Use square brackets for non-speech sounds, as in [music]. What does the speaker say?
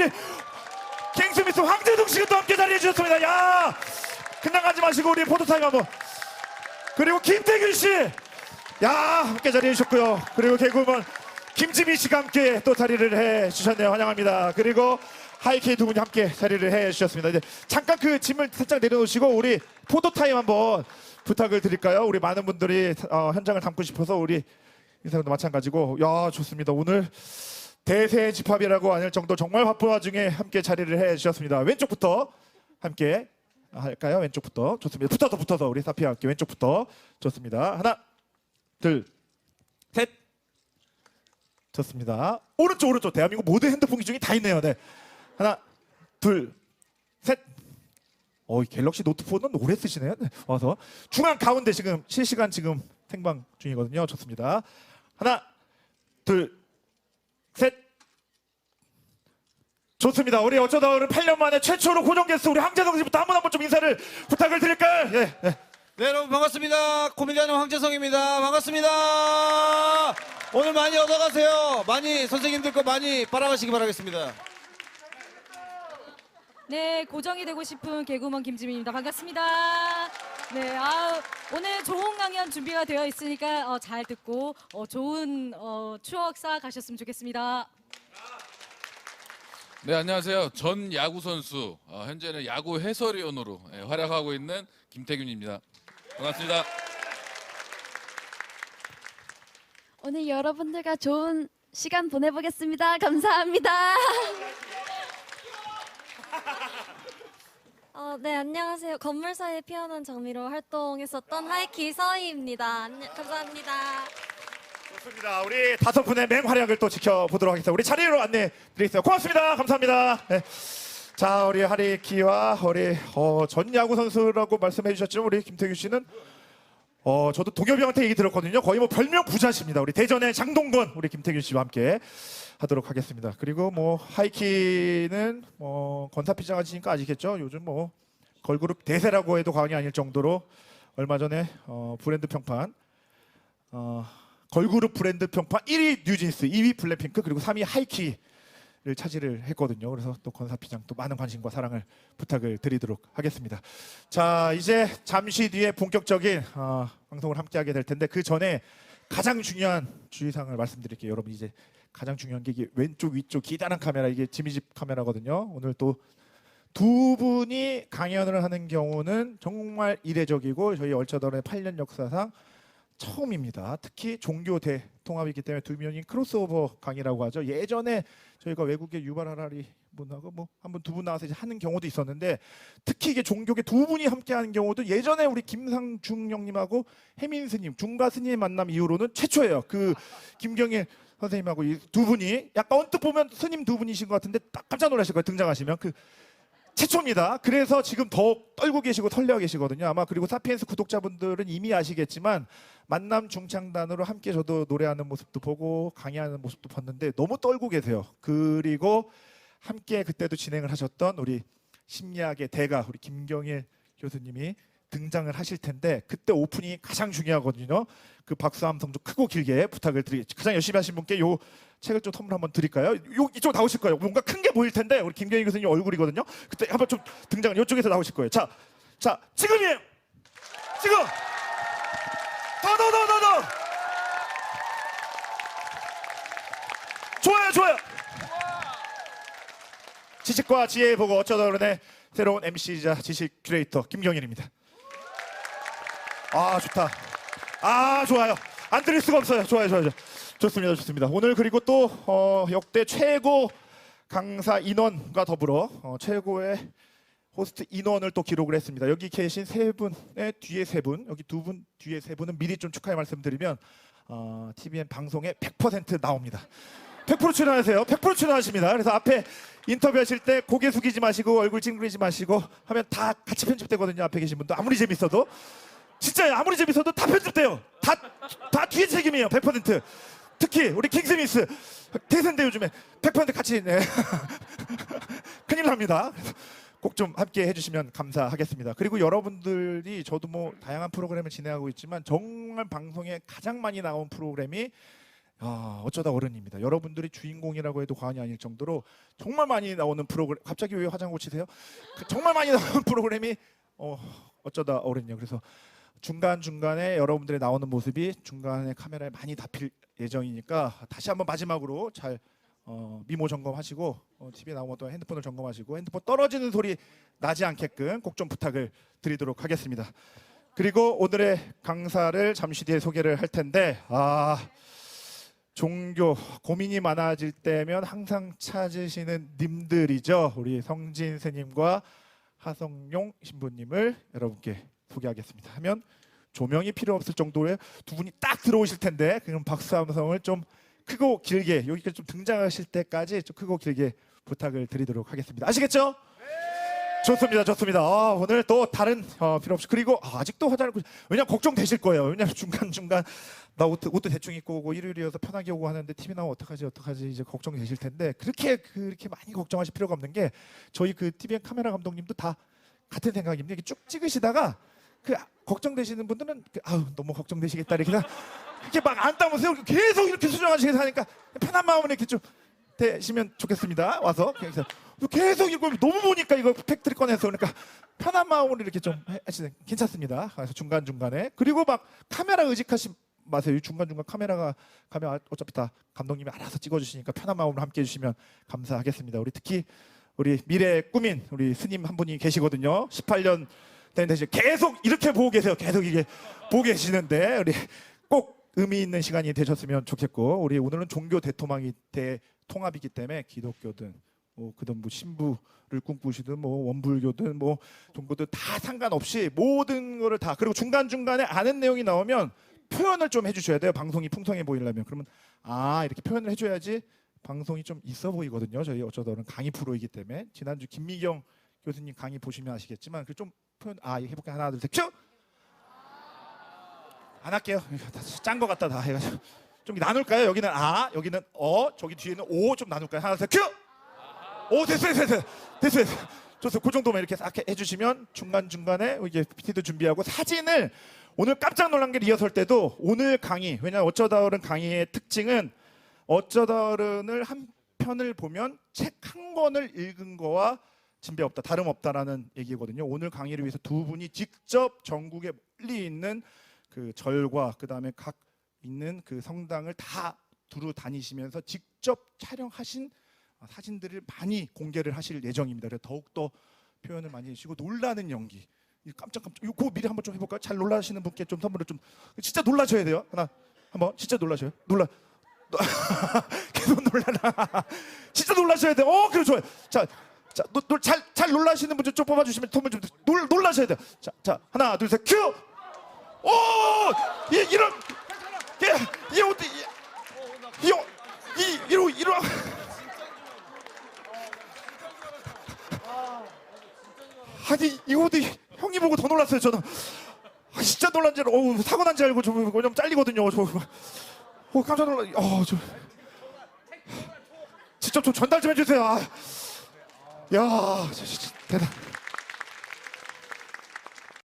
우리 갱스미스 황재동 씨가 또 함께 자리해 주셨습니다. 야 그냥 가지 마시고 우리 포토타임 한번. 그리고 김태균 씨, 야 함께 자리해 주셨고요. 그리고 개그우먼 김지미 씨가 함께 또 자리를 해 주셨네요. 환영합니다. 그리고 하이케이 두 분이 함께 자리를 해 주셨습니다. 이제 잠깐 그 짐을 살짝 내려놓으시고 우리 포토타임 한번 부탁을 드릴까요? 우리 많은 분들이 어, 현장을 담고 싶어서 우리 이 사람도 마찬가지고 야 좋습니다. 오늘 대세 집합이라고 안할 정도 정말 바쁜 와중에 함께 자리를 해 주셨습니다. 왼쪽부터 함께 할까요? 왼쪽부터 좋습니다. 붙어서 붙어서 우리 사피와 함께 왼쪽부터 좋습니다. 하나, 둘, 셋. 좋습니다. 오른쪽 오른쪽 대한민국 모든 핸드폰 기종이 다 있네요. 네. 하나, 둘, 셋. 어, 이 갤럭시 노트 4는 오래 쓰시네요. 네, 와서 중앙 가운데 지금 실시간 지금 생방 중이거든요. 좋습니다. 하나, 둘, 셋. 좋습니다. 우리 어쩌다 오늘 8년 만에 최초로 고정 게스트 우리 황재성 씨부터 한분한분좀 인사를 부탁을 드릴까요? 예. 예. 네 여러분 반갑습니다 코미디언 황재성입니다 반갑습니다 오늘 많이 얻어가세요 많이 선생님들 거 많이 빨아가시기 바라겠습니다 네, 고정이 되고 싶은 개구먼 김지민입니다. 반갑습니다. 네, 아, 오늘 좋은 강연 준비가 되어 있으니까 어, 잘 듣고 어, 좋은 어, 추억 쌓아 가셨으면 좋겠습니다. 네 안녕하세요. 전 야구 선수 어, 현재는 야구 해설위원으로 예, 활약하고 있는 김태균입니다. 반갑습니다. 오늘 여러분들과 좋은 시간 보내보겠습니다. 감사합니다. 어, 네, 안녕하세요. 건물 사이에 피어난 장미로 활동했었던 하이키 서희입니다. 안녕, 감사합니다. 좋습니다. 우리 다섯 분의 맹활약을 또 지켜보도록 하겠습니다. 우리 자리로 안내 드리겠습니다. 고맙습니다. 감사합니다. 네. 자, 우리 하리키와 우리 어, 전 야구 선수라고 말씀해 주셨지만 우리 김태규 씨는 어, 저도 동엽이 형한테 얘기 들었거든요. 거의 뭐 별명 부자십니다. 우리 대전의 장동건 우리 김태균 씨와 함께 하도록 하겠습니다. 그리고 뭐 하이키는 뭐 건사 피자 가시니까 아시겠죠? 요즘 뭐 걸그룹 대세라고 해도 과언이 아닐 정도로 얼마 전에 어, 브랜드 평판 어, 걸그룹 브랜드 평판 1위 뉴진스, 2위 블랙핑크 그리고 3위 하이키를 차지를 했거든요. 그래서 또 건사피장 또 많은 관심과 사랑을 부탁을 드리도록 하겠습니다. 자 이제 잠시 뒤에 본격적인 어, 방송을 함께하게 될 텐데 그 전에 가장 중요한 주의사항을 말씀드릴게요. 여러분 이제 가장 중요한 게 이게 왼쪽 위쪽 기다란 카메라 이게 지미집 카메라거든요. 오늘 또 두 분이 강연을 하는 경우는 정말 이례적이고 저희 얼차더의 8년 역사상 처음입니다. 특히 종교 대통합이기 때문에 두 명이 크로스오버 강의라고 하죠. 예전에 저희가 외국의 유발 하라리 분하고 뭐 한 분 두 분 나와서 이제 하는 경우도 있었는데 특히 이게 종교계 두 분이 함께 하는 경우도 예전에 우리 김상중 형님하고 혜민 스님, 중가 스님 만남 이후로는 최초예요. 그 김경일 선생님하고 이 두 분이 약간 언뜻 보면 스님 두 분이신 것 같은데 딱 깜짝 놀라실 거예요. 등장하시면 그 최초입니다. 그래서 지금 더욱 떨고 계시고 설레어 계시거든요. 아마 그리고 사피엔스 구독자분들은 이미 아시겠지만 만남 중창단으로 함께 저도 노래하는 모습도 보고 강의하는 모습도 봤는데 너무 떨고 계세요. 그리고 함께 그때도 진행을 하셨던 우리 심리학의 대가 우리 김경일 교수님이 등장을 하실 텐데 그때 오프닝이 가장 중요하거든요. 그 박수 함성 좀 크고 길게 부탁을 드리. 가장 열심히 하신 분께 요 책을 좀 선물 한번 드릴까요? 요 이쪽 나오실 거예요. 뭔가 큰 게 보일 텐데 우리 김경일 교수님 얼굴이거든요. 그때 한번 좀 등장. 이쪽에서 나오실 거예요. 자, 자 지금이에요. 지금 더 더 더 더 더. 좋아요, 좋아요. 지식과 지혜의 보고 어쩌다 그러네 새로운 MC이자 지식 큐레이터 김경일입니다. 아 좋다. 아 좋아요. 안 드릴 수가 없어요. 좋아요, 좋아요. 좋습니다, 좋습니다. 오늘 그리고 또 어, 역대 최고 강사 인원과 더불어 어, 최고의 호스트 인원을 또 기록을 했습니다. 여기 계신 세 분의 뒤에 세 분, 여기 두 분 뒤에 세 분은 미리 좀 축하의 말씀드리면 어, TVN 방송에 100% 나옵니다. 100% 출연하세요. 100% 출연하십니다. 그래서 앞에 인터뷰하실 때 고개 숙이지 마시고 얼굴 찡그리지 마시고 하면 다 같이 편집되거든요. 앞에 계신 분도 아무리 재밌어도 진짜 아무리 재밌어도 다 편집돼요. 다 다 뒤에 책임이에요. 100%. 특히 우리 킹스미스 대세인데 요즘에 100% 같이 네. [laughs] 큰일 납니다. 꼭 좀 함께 해주시면 감사하겠습니다. 그리고 여러분들이 저도 뭐 다양한 프로그램을 진행하고 있지만 정말 방송에 가장 많이 나온 프로그램이 아, 어쩌다 어른입니다. 여러분들이 주인공이라고 해도 과언이 아닐 정도로 정말 많이 나오는 프로그램. 갑자기 왜 화장 고치세요? 그 정말 많이 나오는 [laughs] 프로그램이 어, 어쩌다 어른이요. 그래서 중간 중간에 여러분들이 나오는 모습이 중간에 카메라에 많이 잡힐 예정이니까 다시 한번 마지막으로 잘 어, 미모 점검하시고 어, TV에 나오면 또 핸드폰을 점검하시고 핸드폰 떨어지는 소리 나지 않게끔 꼭 좀 부탁을 드리도록 하겠습니다. 그리고 오늘의 강사를 잠시 뒤에 소개를 할 텐데 아 종교 고민이 많아질 때면 항상 찾으시는 님들이죠. 우리 성진 스님과 하성용 신부님을 여러분께 소개하겠습니다. 하면 조명이 필요 없을 정도의 두 분이 딱 들어오실 텐데 그럼 박수 함성을 좀 크고 길게 여기까지 좀 등장하실 때까지 좀 크고 길게 부탁을 드리도록 하겠습니다. 아시겠죠? 좋습니다, 좋습니다. 아, 오늘 또 다른 어, 필요 없이 그리고 아, 아직도 화장을 고- 왜냐 면 걱정되실 거예요. 왜냐 면 중간 중간 나 옷도, 옷도 대충 입고 오고 일요일이어서 편하게 오고 하는데 TV 나오면 어떡하지 어떡하지 이제 걱정되실 텐데 그렇게 그렇게 많이 걱정하실 필요가 없는 게 저희 그 TVN 카메라 감독님도 다 같은 생각입니다. 이렇게 쭉 찍으시다가 그 걱정되시는 분들은 그, 아우 너무 걱정되시겠다 이렇게 이렇게 막안 따면서 계속 이렇게 수정하시게 하니까 편한 마음으로 이렇게 좀 되시면 좋겠습니다. 와서 계속 이거 너무 보니까 이거 팩트리 꺼내서 그러니까 편한 마음으로 이렇게 좀 하시는 괜찮습니다. 그래서 중간 중간에 그리고 막 카메라 의식하시 마세요. 중간 중간 카메라가 가면 아, 어차피 다 감독님이 알아서 찍어주시니까 편한 마음으로 함께 해주시면 감사하겠습니다. 우리 특히 우리 미래 꿈인 우리 스님 한 분이 계시거든요. 18년 되는데 이제 계속 이렇게 보고 계세요. 계속 이게 보고 계시는데 우리 꼭 의미 있는 시간이 되셨으면 좋겠고 우리 오늘은 종교 대토막이 대통합이기 때문에 기독교든 뭐 그든 뭐 신부를 꿈꾸시든 뭐 원불교든 뭐 종교든 다 상관없이 모든 거를 다 그리고 중간 중간에 아는 내용이 나오면 표현을 좀 해주셔야 돼요. 방송이 풍성해 보이려면 그러면 아 이렇게 표현을 해줘야지 방송이 좀 있어 보이거든요. 저희 어쩌다는 강의 프로이기 때문에 지난주 김미경 교수님 강의 보시면 아시겠지만 그 좀 표현 아 이거 해볼게요 하나 둘 셋 큐. 안 할게요. 짠 거 같다 다 해가지고 좀 나눌까요? 여기는 아, 여기는 어, 저기 뒤에는 오 좀 나눌까요? 하나, 둘, 셋, 큐. 오 됐어요, 됐어요, 됐어요. 좋습니다. 그 정도만 이렇게 싹 해주시면 중간 중간에 이게 PT도 준비하고 사진을 오늘 깜짝 놀란 게 리허설 때도 오늘 강의 왜냐 어쩌다 어른 강의의 특징은 어쩌다 어른을 한 편을 보면 책 한 권을 읽은 거와 진배 없다 다름 없다라는 얘기거든요. 오늘 강의를 위해서 두 분이 직접 전국에 멀리 있는 그 절과 그 다음에 각 있는 그 성당을 다 두루 다니시면서 직접 촬영하신 사진들을 많이 공개를 하실 예정입니다. 그래서 더욱 더 표현을 많이 해주시고 놀라는 연기. 이 깜짝깜짝. 이거 미리 한번 좀 해볼까요? 잘 놀라시는 분께 좀 선물을 좀 진짜 놀라셔야 돼요. 하나 한번 진짜 놀라셔요. 놀라. [laughs] 계속 놀라라. [laughs] 진짜 놀라셔야 돼요. 어, 그래 좋아요. 자, 자, 잘잘 잘 놀라시는 분들 좀 뽑아주시면 선물 좀 놀, 놀라셔야 돼요. 자, 자, 하나, 둘, 셋, 큐. 오, 이, 이런, 이, 이 어디, 이, 이, 이, 이러, 이러. 아니 이거 어디 형이 보고 더 놀랐어요 저는. 아, 진짜 놀란 줄, 어우 사고 난 줄 알고 저 왜냐면 잘리거든요. 저, 어 깜짝 놀라. 어 저. 직접 좀 전달 좀 해주세요. 아. 야, 대단.